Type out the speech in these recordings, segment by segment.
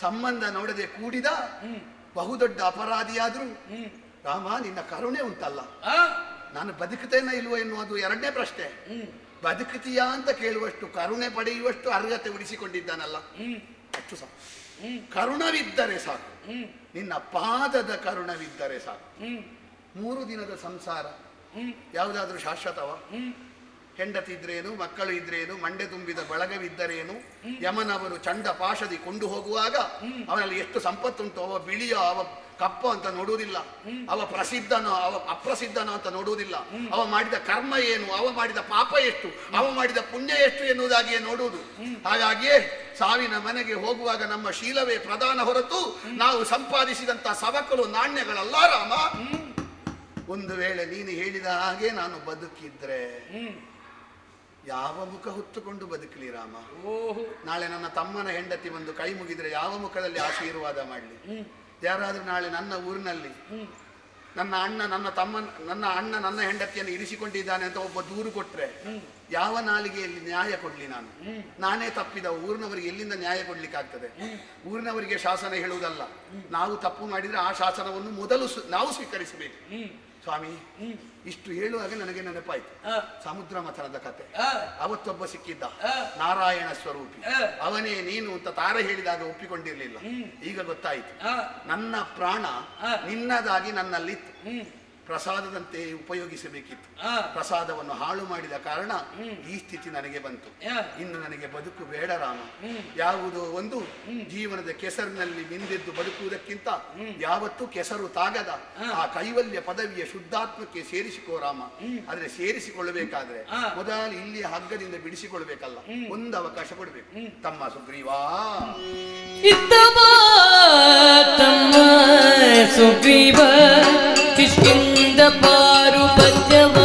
ಸಂಬಂಧ ನೋಡದೆ ಕೂಡಿದ ಬಹುದೊಡ್ಡ ಅಪರಾಧಿಯಾದ್ರೂ ರಾಮ ನಿನ್ನ ಕರುಣೆ ಉಂಟಲ್ಲ. ನಾನು ಬದುಕುತ್ತೇನ ಇಲ್ವೋ ಎನ್ನುವುದು ಎರಡನೇ ಪ್ರಶ್ನೆ. ಹ್ಮ್. ಬದುಕುತ್ತೀಯಾ ಅಂತ ಕೇಳುವಷ್ಟು ಕರುಣೆ ಪಡೆಯುವಷ್ಟು ಅರ್ಹತೆ ಉಳಿಸಿಕೊಂಡಿದ್ದಾನಲ್ಲ. ಅಷ್ಟು ಸಾಕು. ಕರುಣವಿದ್ದರೆ ಸಾಕು. ನಿನ್ನ ಪಾದದ ಕರುಣವಿದ್ದರೆ ಸಾಕು. ಮೂರು ದಿನದ ಸಂಸಾರ. ಯಾವುದಾದ್ರೂ ಶಾಶ್ವತವ? ಹ್ಮ್ ಹೆಂಡತಿ ಇದ್ರೇನು ಮಕ್ಕಳು ಇದ್ರೇನು, ಮಂಡೆ ತುಂಬಿದ ಬಳಗವಿದ್ದರೇನು, ಯಮನವರು ಚಂಡ ಪಾಶದಿ ಕೊಂಡು ಹೋಗುವಾಗ ಅವನಲ್ಲಿ ಎಷ್ಟು ಸಂಪತ್ತುಂಟು, ಅವ ಬಿಳಿಯ, ಅವ ಕಪ್ಪ ಅಂತ ನೋಡುವುದಿಲ್ಲ. ಅವ ಪ್ರಸಿದ್ಧನೋ, ಅವ ಅಪ್ರಸಿದ್ಧನೋ ಅಂತ ನೋಡುವುದಿಲ್ಲ. ಅವ ಮಾಡಿದ ಕರ್ಮ ಏನು, ಅವ ಮಾಡಿದ ಪಾಪ ಎಷ್ಟು, ಅವ ಮಾಡಿದ ಪುಣ್ಯ ಎಷ್ಟು ಎನ್ನುವುದಾಗಿಯೇ ನೋಡುವುದು. ಹಾಗಾಗಿಯೇ ಸಾವಿನ ಮನೆಗೆ ಹೋಗುವಾಗ ನಮ್ಮ ಶೀಲವೇ ಪ್ರಧಾನ ಹೊರತು ನಾವು ಸಂಪಾದಿಸಿದಂತ ಸವಕಲು ನಾಣ್ಯಗಳಲ್ಲ ರಾಮ. ಒಂದು ವೇಳೆ ನೀನು ಹೇಳಿದ ಹಾಗೆ ನಾನು ಬದುಕಿದ್ರೆ ಯಾವ ಮುಖ ಹೊತ್ತುಕೊಂಡು ಬದುಕಲಿ ರಾಮ? ಓಹೋ. ನಾಳೆ ನನ್ನ ತಮ್ಮನ ಹೆಂಡತಿ ಬಂದು ಕೈ ಮುಗಿದ್ರೆ ಯಾವ ಮುಖದಲ್ಲಿ ಆಶೀರ್ವಾದ ಮಾಡಲಿ? ಯಾರಾದ್ರೂ ನಾಳೆ ನನ್ನ ಊರಿನಲ್ಲಿ ನನ್ನ ಅಣ್ಣ ನನ್ನ ತಮ್ಮ ನನ್ನ ಅಣ್ಣ ನನ್ನ ಹೆಂಡತಿಯನ್ನು ಇರಿಸಿಕೊಂಡಿದ್ದಾನೆ ಅಂತ ಒಬ್ಬ ದೂರು ಕೊಟ್ರೆ ಯಾವ ನಾಲಿಗೆಯಲ್ಲಿ ನ್ಯಾಯ ಕೊಡ್ಲಿ ನಾನು? ನಾನೇ ತಪ್ಪಿದ ಊರಿನವರಿಗೆ ಎಲ್ಲಿಂದ ನ್ಯಾಯ ಕೊಡ್ಲಿಕ್ಕೆ ಆಗ್ತದೆ ಊರಿನವರಿಗೆ ಶಾಸನ ಹೇಳುವುದಲ್ಲ. ನಾವು ತಪ್ಪು ಮಾಡಿದ್ರೆ ಆ ಶಾಸನವನ್ನು ಮೊದಲು ನಾವು ಸ್ವೀಕರಿಸಬೇಕು. ಸ್ವಾಮಿ ಇಷ್ಟು ಹೇಳುವಾಗ ನನಗೆ ನೆನಪಾಯ್ತು. ಸಮುದ್ರ ಮಥನದ ಕತೆ. ಅವತ್ತೊಬ್ಬ ಸಿಕ್ಕಿದ್ದ. ನಾರಾಯಣ ಸ್ವರೂಪಿ. ಅವನೇ ನೀನು ಅಂತ ತಾರ ಹೇಳಿದಾಗ ಒಪ್ಪಿಕೊಂಡಿರ್ಲಿಲ್ಲ. ಈಗ ಗೊತ್ತಾಯ್ತು. ನನ್ನ ಪ್ರಾಣ ನಿನ್ನದಾಗಿ ನನ್ನಲ್ಲಿತ್ತು. ಪ್ರಸಾದದಂತೆ ಉಪಯೋಗಿಸಬೇಕಿತ್ತು. ಪ್ರಸಾದವನ್ನು ಹಾಳು ಮಾಡಿದ ಕಾರಣ ಈ ಸ್ಥಿತಿ ನನಗೆ ಬಂತು. ಇನ್ನು ನನಗೆ ಬದುಕು ಬೇಡ ರಾಮ. ಯಾವುದೋ ಒಂದು ಜೀವನದ ಕೆಸರಿನಲ್ಲಿ ಮಿಂದೆದ್ದು ಬದುಕುವುದಕ್ಕಿಂತ ಯಾವತ್ತೂ ಕೆಸರು ತಾಗದ. ಆ ಕೈವಲ್ಯ ಪದವಿಯ ಶುದ್ಧಾತ್ಮಕ್ಕೆ ಸೇರಿಸಿಕೋ ರಾಮ. ಆದ್ರೆ ಸೇರಿಸಿಕೊಳ್ಳಬೇಕಾದ್ರೆ ಮೊದಲು ಇಲ್ಲಿ ಹಗ್ಗದಿಂದ ಬಿಡಿಸಿಕೊಳ್ಬೇಕಲ್ಲ ಒಂದು ಅವಕಾಶ ಕೊಡಬೇಕು. ತಮ್ಮ ಸುಗ್ರೀವಾ. ಸುಗ್ರೀವ ತಮ್ಮ ಸುಗ್ರೀವ ಕಿಷ್ಕಿಂದ ಪಾರು ಪದ್ಯವ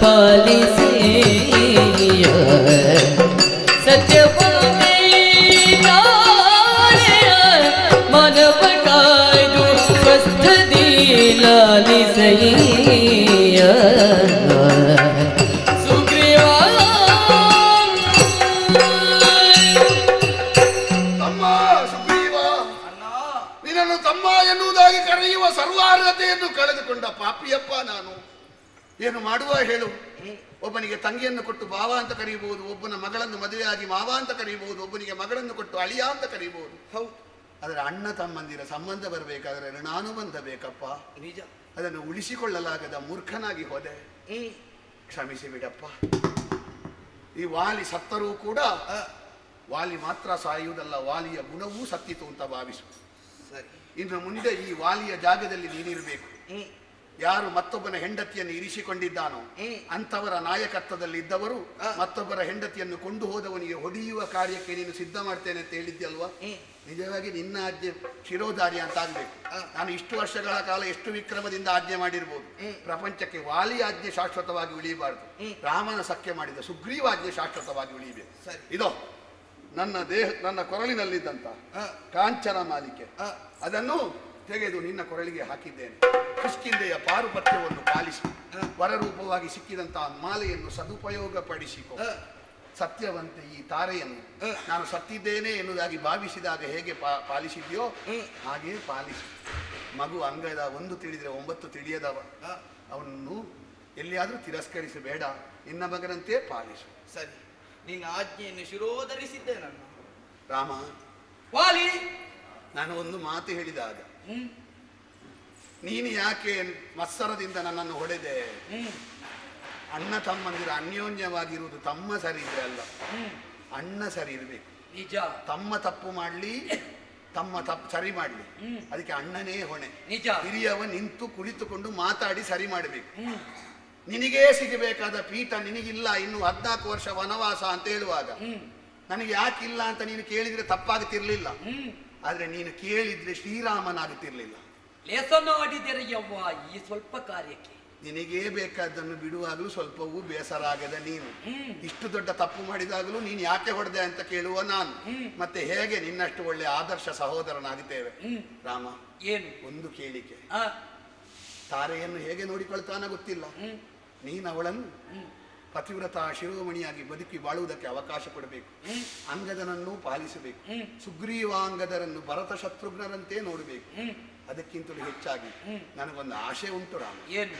ಪಾಲಿಸಿ ಏನು ಮಾಡುವ ಹೇಳು. ಒಬ್ಬನಿಗೆ ತಂಗಿಯನ್ನು ಕೊಟ್ಟು ಬಾವ ಅಂತ ಕರೆಯಬಹುದು ಒಬ್ಬನ ಮಗಳನ್ನು ಮದುವೆಯಾಗಿ ಮಾವ ಅಂತ ಕರೆಯಬಹುದು ಒಬ್ಬನಿಗೆ ಮಗಳನ್ನು ಕೊಟ್ಟು ಅಳಿಯ ಅಂತ ಕರೆಯಬಹುದು ಹೌದು. ಆದರೆ ಅಣ್ಣ ತಮ್ಮಂದಿರ ಸಂಬಂಧ ಬರಬೇಕಾದ್ರೆ ಋಣಾನುಬಂಧ ಬೇಕಪ್ಪ ನಿಜ. ಅದನ್ನು ಉಳಿಸಿಕೊಳ್ಳಲಾಗದ ಮೂರ್ಖನಾಗಿ ಹೋದೆ. ಕ್ಷಮಿಸಿ ಬಿಡಪ್ಪ. ಈ ವಾಲಿ ಸತ್ತರೂ ಕೂಡ ವಾಲಿ ಮಾತ್ರ ಸಾಯುವುದಲ್ಲ ವಾಲಿಯ ಗುಣವೂ ಸತ್ತಿತು ಅಂತ ಭಾವಿಸು. ಸರಿ. ಇನ್ನು ಮುಂದೆ ಈ ವಾಲಿಯ ಜಾಗದಲ್ಲಿ ನೀನಿರಬೇಕು. ಯಾರು ಮತ್ತೊಬ್ಬನ ಹೆಂಡತಿಯನ್ನು ಇರಿಸಿಕೊಂಡಿದ್ದಾನೋ ಅಂತವರ ಅಂಥವರ ನಾಯಕತ್ವದಲ್ಲಿ ಇದ್ದವರು. ಮತ್ತೊಬ್ಬರ ಹೆಂಡತಿಯನ್ನು ಕೊಂಡು ಹೋದವನಿಗೆ ಹೊಡೆಯುವ ಕಾರ್ಯಕ್ಕೆ ನೀನು ಸಿದ್ಧ ಮಾಡ್ತೇನೆ ಅಂತ ಹೇಳಿದ್ಯಲ್ವಾ? ಹ್ಮ್. ನಿಜವಾಗಿ ನಿನ್ನ ಆಜ್ಞೆ ಶಿರೋಧಾರಿ ಅಂತ ಆಗ್ಬೇಕು. ನಾನು ಇಷ್ಟು ವರ್ಷಗಳ ಕಾಲ ಎಷ್ಟು ವಿಕ್ರಮದಿಂದ ಆಜ್ಞೆ ಮಾಡಿರ್ಬೋದು. ಪ್ರಪಂಚಕ್ಕೆ ವಾಲಿ ಆಜ್ಞೆ ಶಾಶ್ವತವಾಗಿ ಉಳಿಯಬಾರದು. ರಾಮನ ಸಖ್ಯ ಮಾಡಿದ ಸುಗ್ರೀವ ಆಜ್ಞೆ ಶಾಶ್ವತವಾಗಿ ಉಳಿಯಬೇಕು. ಸರಿ. ಇದೋ ನನ್ನ ದೇಹ ನನ್ನ ಕೊರಳಿನಲ್ಲಿದ್ದಂತ ಕಾಂಚನ ಮಾಲಿಕೆ. ಅದನ್ನು ತೆಗೆದು ನಿನ್ನ ಕೊರಳಿಗೆ ಹಾಕಿದ್ದೇನೆ. ಕಿಷ್ಕಿಂದೆಯ ಪಾರುಪತ್ಯವನ್ನು ಪಾಲಿಸಿ. ವರರೂಪವಾಗಿ ಸಿಕ್ಕಿದಂತಹ ಮಾಲೆಯನ್ನು ಸದುಪಯೋಗ ಪಡಿಸಿಕೊ ಸತ್ಯವಂತೆ ಈ ತಾರೆಯನ್ನು ನಾನು ಸತ್ತಿದ್ದೇನೆ ಎನ್ನುವುದಾಗಿ ಭಾವಿಸಿದಾಗ ಹೇಗೆ ಪಾ- ಪಾಲಿಸಿದ್ಯೋ ಹಾಗೆ ಪಾಲಿಸಿ. ಮಗು ಅಂಗದ ಒಂದು ತಿಳಿದರೆ ಒಂಬತ್ತು ತಿಳಿಯದವ. ಅವನನ್ನು ಎಲ್ಲಿಯಾದರೂ ತಿರಸ್ಕರಿಸಬೇಡ. ನಿನ್ನ ಮಗನಂತೆ ಪಾಲಿಸು. ಸರಿ. ನಿನ್ನ ಆಜ್ಞೆಯನ್ನು ಶಿರೋಧರಿಸಿದ್ದೆ ನಾನು. ರಾಮ. ವಾಲಿ! ನಾನು ಒಂದು ಮಾತು ಹೇಳಿದಾಗ ನೀನು ಯಾಕೆ ಮತ್ಸರದಿಂದ ನನ್ನನ್ನು ಹೊಡೆದೆ? ಅಣ್ಣ ತಮ್ಮಂದಿರ ಅನ್ಯೋನ್ಯವಾಗಿರುವುದು ತಮ್ಮ ಸರಿ ಇದ್ರೆ ಅಲ್ಲ. ಅಣ್ಣ ಸರಿ ಇರಬೇಕು. ನಿಜ. ತಮ್ಮ ತಪ್ಪು ಮಾಡಲಿ ತಮ್ಮ ತಪ್ಪು ಸರಿ ಮಾಡಲಿ. ಅದಕ್ಕೆ ಅಣ್ಣನೇ ಹೊಣೆ. ನಿಜ. ಹಿರಿಯವ ನಿಂತು ಕುಳಿತುಕೊಂಡು ಮಾತಾಡಿ ಸರಿ ಮಾಡಬೇಕು. ನಿನಗೇ ಸಿಗಬೇಕಾದ ಪೀಠ ನಿನಗಿಲ್ಲ. ಇನ್ನು ಹದ್ನಾಲ್ಕು ವರ್ಷ ವನವಾಸ ಅಂತ ಹೇಳುವಾಗ. ನನಗೆ ಯಾಕಿಲ್ಲ ಅಂತ ನೀನು ಕೇಳಿದ್ರೆ ತಪ್ಪಾಗುತ್ತಿರ್ಲಿಲ್ಲ ಆದ್ರೆ ನೀನು ಕೇಳಿದ್ರೆ ಶ್ರೀರಾಮನಾಗುತ್ತಿರ್ಲಿಲ್ಲ. ಯವ್ವ ಈ ಸ್ವಲ್ಪ ಕಾರ್ಯಕ್ಕೆ. ನಿನಗೇ ಬೇಕಾದ್ದನ್ನು ಬಿಡುವಾಗಲೂ ಸ್ವಲ್ಪವೂ ಬೇಸರ ಆಗದ ನೀನು. ಇಷ್ಟು ದೊಡ್ಡ ತಪ್ಪು ಮಾಡಿದಾಗಲೂ ನೀನು ಯಾಕೆ ಹೊಡೆದೆ ಅಂತ ಕೇಳುವ ನಾನು. ಮತ್ತೆ ಹೇಗೆ ನಿನ್ನಷ್ಟು ಒಳ್ಳೆ ಆದರ್ಶ ಸಹೋದರನಾಗುತ್ತೇವೆ ರಾಮ ಏನು? ಒಂದು ಕೇಳಿಕೆ. ಆ. ತಾರೆಯನ್ನು ಹೇಗೆ ನೋಡಿಕೊಳ್ತಾನ ಗೊತ್ತಿಲ್ಲ. ನೀನು ಅವಳನ್ನು ಪತಿವ್ರತ ಶಿರೋಮಣಿಯಾಗಿ ಬದುಕಿ ಬಾಳುವುದಕ್ಕೆ ಅವಕಾಶ ಕೊಡಬೇಕು. ಅಂಗದನನ್ನು ಪಾಲಿಸಬೇಕು. ಸುಗ್ರೀವಾಂಗದರನ್ನು ಭರತ ಶತ್ರುಘ್ನರಂತೆ ನೋಡಬೇಕು. ಅದಕ್ಕಿಂತಲೂ ಹೆಚ್ಚಾಗಿ. ನನಗೊಂದು ಆಶೆ ಉಂಟು ರಾಮ. ಏನು?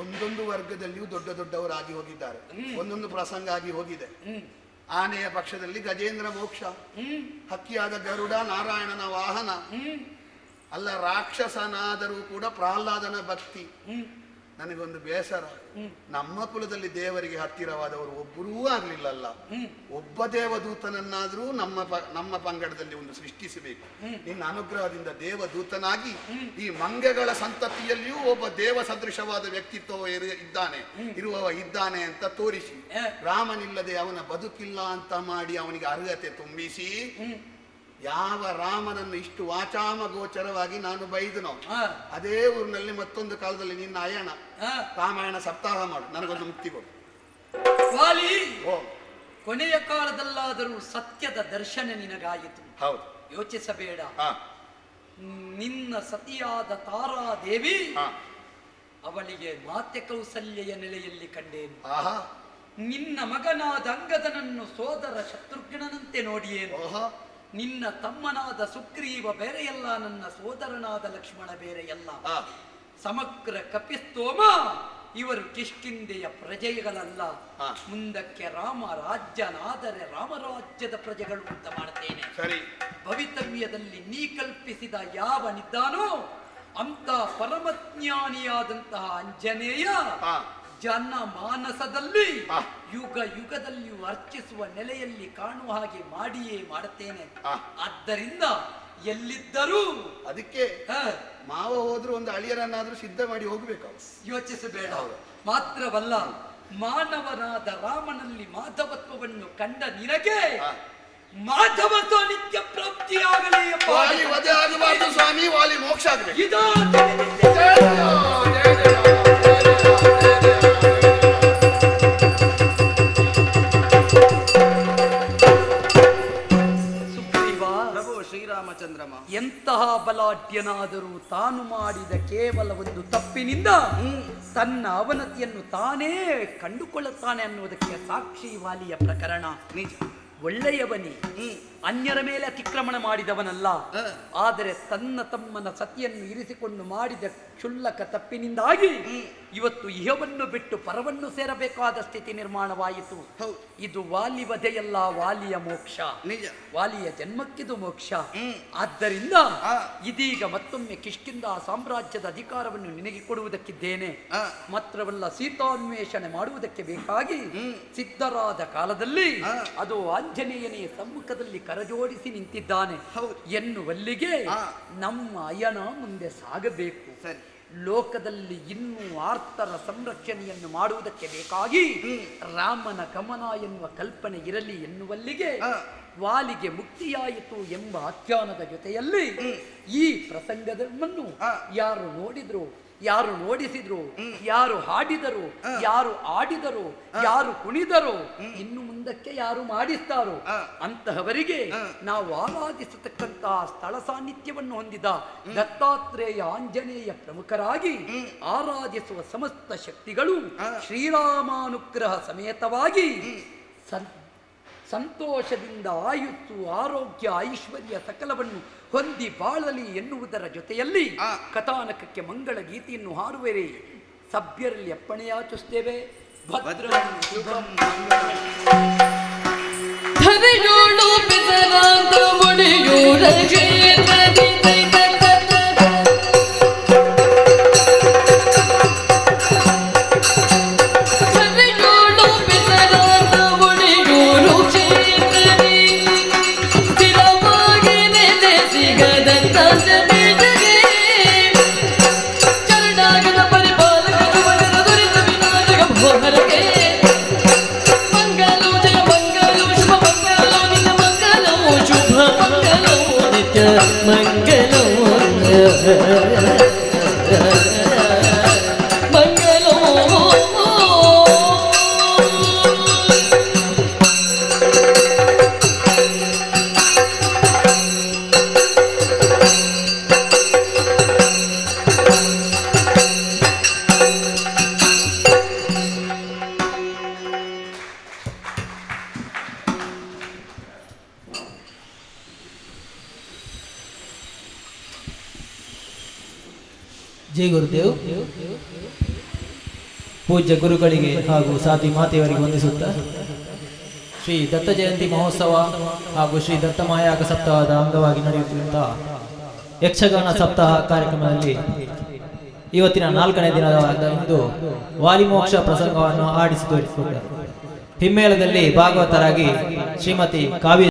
ಒಂದೊಂದು ವರ್ಗದಲ್ಲಿಯೂ ದೊಡ್ಡ ದೊಡ್ಡವರಾಗಿ ಹೋಗಿದ್ದಾರೆ. ಒಂದೊಂದು ಪ್ರಸಂಗ ಆಗಿ ಹೋಗಿದೆ. ಆನೆಯ ಪಕ್ಷದಲ್ಲಿ ಗಜೇಂದ್ರ ಮೋಕ್ಷ. ಹಕ್ಕಿಯಾದ ಗರುಡ ನಾರಾಯಣನ ವಾಹನ. ಅಲ್ಲ ರಾಕ್ಷಸನಾದರೂ ಕೂಡ ಪ್ರಹ್ಲಾದನ ಭಕ್ತಿ. ನನಗೊಂದು ಬೇಸರ. ನಮ್ಮ ಕುಲದಲ್ಲಿ ದೇವರಿಗೆ ಹತ್ತಿರವಾದವರು ಒಬ್ಬರೂ ಆಗ್ಲಿಲ್ಲಲ್ಲ. ಒಬ್ಬ ದೇವದೂತನನ್ನಾದರೂ ನಮ್ಮ ನಮ್ಮ ಪಂಗಡದಲ್ಲಿ ಒಂದು ಸೃಷ್ಟಿಸಬೇಕು. ನಿನ್ನ ಅನುಗ್ರಹದಿಂದ ದೇವದೂತನಾಗಿ ಈ ಮಂಗಗಳ ಸಂತತಿಯಲ್ಲಿಯೂ ಒಬ್ಬ ದೇವ ಸದೃಶವಾದ ವ್ಯಕ್ತಿತ್ವ ಇರು- ಇದ್ದಾನೆ. ಇರುವವ ಇದ್ದಾನೆ ಅಂತ ತೋರಿಸಿ. ರಾಮನಿಲ್ಲದೆ ಅವನ ಬದುಕಿಲ್ಲ ಅಂತ ಮಾಡಿ ಅವನಿಗೆ ಅರ್ಹತೆ ತುಂಬಿಸಿ. ಯಾವ ರಾಮನನ್ನು ಇಷ್ಟು ವಾಚಾಮ ಗೋಚರವಾಗಿ ನಾನು ಬೈದನೋ ಅದೇ ಊರಿನಲ್ಲಿ ಮತ್ತೊಂದು ಕಾಲದಲ್ಲಿ ನಿನ್ನ ಅಯಣ ರಾಮಾಯಣ ಸಪ್ತಾಹ ಮಾಡು. ನನಗೊಂದು ಮುಕ್ತಿ ಕೊಡು. ಓ ಕೊನೆಯ ಕಾಲದಲ್ಲಾದರೂ ಸತ್ಯದ ದರ್ಶನ ನಿನಗಾಯಿತು. ಹೌದು. ಯೋಚಿಸಬೇಡ. ನಿನ್ನ ಸತಿಯಾದ ತಾರಾದೇವಿ ದೇವಿ ಅವಳಿಗೆ ಮಾತೆ ಕೌಸಲ್ಯ ನೆಲೆಯಲ್ಲಿ ಕಂಡೇನು. ನಿನ್ನ ಮಗನಾದ ಅಂಗದನನ್ನು ಸೋದರ ಶತ್ರುಘ್ನನಂತೆ ನೋಡಿಯೇನು. ನಿನ್ನ ತಮ್ಮನಾದ ಸುಗ್ರೀವ ಬೇರೆಯಲ್ಲ ನನ್ನ ಸೋದರನಾದ ಲಕ್ಷ್ಮಣ ಬೇರೆಯಲ್ಲ. ಸಮಗ್ರ ಕಪಿಸ್ತೋಮ ಇವರು ಕಿಷ್ಕಿಂದೆಯ ಪ್ರಜೆಗಳಲ್ಲ. ಮುಂದಕ್ಕೆ ರಾಮ ರಾಜ್ಯನಾದರೆ ರಾಮರಾಜ್ಯದ ಪ್ರಜೆಗಳು ಅಂತ ಮಾಡ್ತೇನೆ. ಸರಿ. ಭವಿತವ್ಯದಲ್ಲಿ ನೀ ಕಲ್ಪಿಸಿದ ನಿಧಾನೋ ಅಂತ ಪರಮಜ್ಞಾನಿಯಾದಂತಹ ಅಂಜನೇಯ ಜನ ಮಾನಸದಲ್ಲಿ ಯುಗ ಯುಗದಲ್ಲಿ ಅರ್ಚಿಸುವ ನೆಲೆಯಲ್ಲಿ ಕಾಣುವ ಹಾಗೆ ಮಾಡಿಯೇ ಮಾಡುತ್ತೇನೆ. ಆದ್ದರಿಂದ ಎಲ್ಲಿದ್ದರೂ ಅದಕ್ಕೆ ಮಾವ ಹೋದ್ರು ಒಂದು ಅಳಿಯರನ್ನಾದ್ರೂ ಸಿದ್ಧ ಮಾಡಿ ಹೋಗ್ಬೇಕು ಯೋಚಿಸಬೇಡ. ಮಾತ್ರವಲ್ಲ ಮಾನವನಾದ ರಾಮನಲ್ಲಿ ಮಾಧವತ್ವವನ್ನು ಕಂಡ ನಿನಗೆ ಮಾಧವ ಮಾಧವತ್ವ ನಿತ್ಯ ಪ್ರಾಪ್ತಿಯಾಗಲಿ ಎಂಬ ವಾಲಿ ವಧೆ ಆಗಬಾರ್ದು ಸ್ವಾಮಿ ವಾಲಿ ಮೋಕ್ಷ ಆಗ್ಬೇಕು. ಶ್ರೀರಾಮಚಂದ್ರಮ ಎಂತಹ ಬಲಾಢ್ಯನಾದರೂ ತಾನು ಮಾಡಿದ ಕೇವಲ ಒಂದು ತಪ್ಪಿನಿಂದ ತನ್ನ ಅವನತಿಯನ್ನು ತಾನೇ ಕಂಡುಕೊಳ್ಳುತ್ತಾನೆ ಅನ್ನುವುದಕ್ಕೆ ಸಾಕ್ಷಿ ವಾಲಿಯ ಪ್ರಕರಣ. ನಿಜ. ಒಳ್ಳೆಯವನಿ. ಅನ್ಯರ ಮೇಲೆ ಅತಿಕ್ರಮಣ ಮಾಡಿದವನಲ್ಲ. ಆದರೆ ತನ್ನ ತಮ್ಮನ ಸತಿಯನ್ನು ಇರಿಸಿಕೊಂಡು ಮಾಡಿದ ಕ್ಷುಲ್ಲಕ ತಪ್ಪಿನಿಂದಾಗಿ ಇವತ್ತು ಇಹವನ್ನು ಬಿಟ್ಟು ಪರವನ್ನು ಸೇರಬೇಕಾದ ಸ್ಥಿತಿ ನಿರ್ಮಾಣವಾಯಿತು. ಇದು ವಾಲಿ ವಧೆಯಲ್ಲ ವಾಲಿಯ ಮೋಕ್ಷ. ವಾಲಿಯ ಜನ್ಮಕ್ಕಿದು ಮೋಕ್ಷ. ಆದ್ದರಿಂದ ಇದೀಗ ಮತ್ತೊಮ್ಮೆ ಕಿಷ್ಕಿಂದ ಸಾಮ್ರಾಜ್ಯದ ಅಧಿಕಾರವನ್ನು ನಿನಗೆ ಕೊಡುವುದಕ್ಕಿದ್ದೇನೆ. ಮಾತ್ರವಲ್ಲ ಸೀತಾನ್ವೇಷಣೆ ಮಾಡುವುದಕ್ಕೆ ಬೇಕಾಗಿ. ಸಿದ್ಧರಾದ ಕಾಲದಲ್ಲಿ ಅದು ಆಂಜನೇಯನೇ ಸಮ್ಮುಖದಲ್ಲಿ ಕರಜೋಡಿಸಿ ನಿಂತಿದ್ದಾನೆ. ಹೌದು. ಎನ್ನುವಲ್ಲಿಗೆ ನಮ್ಮ ಅಯನ ಮುಂದೆ ಸಾಗಬೇಕು. ಸರಿ. ಲೋಕದಲ್ಲಿ ಇನ್ನೂ ಆರ್ತರ ಸಂರಕ್ಷಣೆಯನ್ನು ಮಾಡುವುದಕ್ಕೆ ಬೇಕಾಗಿ ರಾಮನ ಗಮನ ಎನ್ನುವ ಕಲ್ಪನೆ ಇರಲಿ ಎನ್ನುವಲ್ಲಿಗೆ ವಾಲಿಗೆ ಮುಕ್ತಿಯಾಯಿತು ಎಂಬ ಆಖ್ಯಾನದ ಜೊತೆಯಲ್ಲಿ ಈ ಪ್ರಸಂಗದನ್ನು ಯಾರು ನೋಡಿದ್ರು ಯಾರು ನೋಡಿಸಿದ್ರು ಯಾರು ಹಾಡಿದರು ಯಾರು ಆಡಿದರು ಯಾರು ಕುಣಿದರು ಇನ್ನು ಮುಂದಕ್ಕೆ ಯಾರು ಮಾಡಿಸ್ತಾರೋ. ಅಂತಹವರಿಗೆ ನಾವು ಆರಾಧಿಸತಕ್ಕಂತಹ ಸ್ಥಳ ಸಾನ್ನಿಧ್ಯವನ್ನು ಹೊಂದಿದ ದತ್ತಾತ್ರೇಯ ಆಂಜನೇಯ ಪ್ರಮುಖರಾಗಿ ಆರಾಧಿಸುವ ಸಮಸ್ತ ಶಕ್ತಿಗಳು ಶ್ರೀರಾಮಾನುಗ್ರಹ ಸಮೇತವಾಗಿ ಸಂತೋಷದಿಂದ ಆಯುತ್ತು ಆರೋಗ್ಯ ಐಶ್ವರ್ಯ ಸಕಲವನ್ನು ಹೊಂದಿ ಬಾಳಲಿ ಎನ್ನುವುದರ ಜೊತೆಯಲ್ಲಿ ಆ. ಕಥಾನಕಕ್ಕೆ ಮಂಗಳ ಗೀತೆಯನ್ನು ಹಾರುವೆರೆ. ಸಭ್ಯರಲ್ಲಿ ಅಪ್ಪಣೆಯಾಚಿಸ್ತೇವೆ ಭದ್ರ ಭದ್ರಂ ಶುಭಂ ಧರೆಯೋಳು ಒಡೆಯೂರ ಕ್ಷೇತ್ರದಿ ಜೈ ಗುರುದೇವ್? ಪೂಜ್ಯ ಗುರುಗಳಿಗೆ ಹಾಗೂ ಸಾಧಿ ಮಾತೆಯವರಿಗೆ ವಂದಿಸುತ್ತಾ, ಶ್ರೀ ದತ್ತ ಜಯಂತಿ ಮಹೋತ್ಸವ ಹಾಗೂ ಶ್ರೀ ದತ್ತ ಮಾಯಾಗ ಸಪ್ತಾಹದ ಅಂಗವಾಗಿ ನಡೆಯುತ್ತಿರುವಂತಹ ಯಕ್ಷಗಾನ ಸಪ್ತಾಹ ಕಾರ್ಯಕ್ರಮದಲ್ಲಿ ಇವತ್ತಿನ ನಾಲ್ಕನೇ ದಿನದ ಇಂದು ವಾಲಿಮೋಕ್ಷ ಪ್ರಸಂಗವನ್ನು ಆಡಿಸಿ ತೋರಿಸಿಕೊಂಡರು ಹಿಮ್ಮೇಳದಲ್ಲಿ ಭಾಗವತರಾಗಿ ಶ್ರೀಮತಿ ಕಾವ್ಯ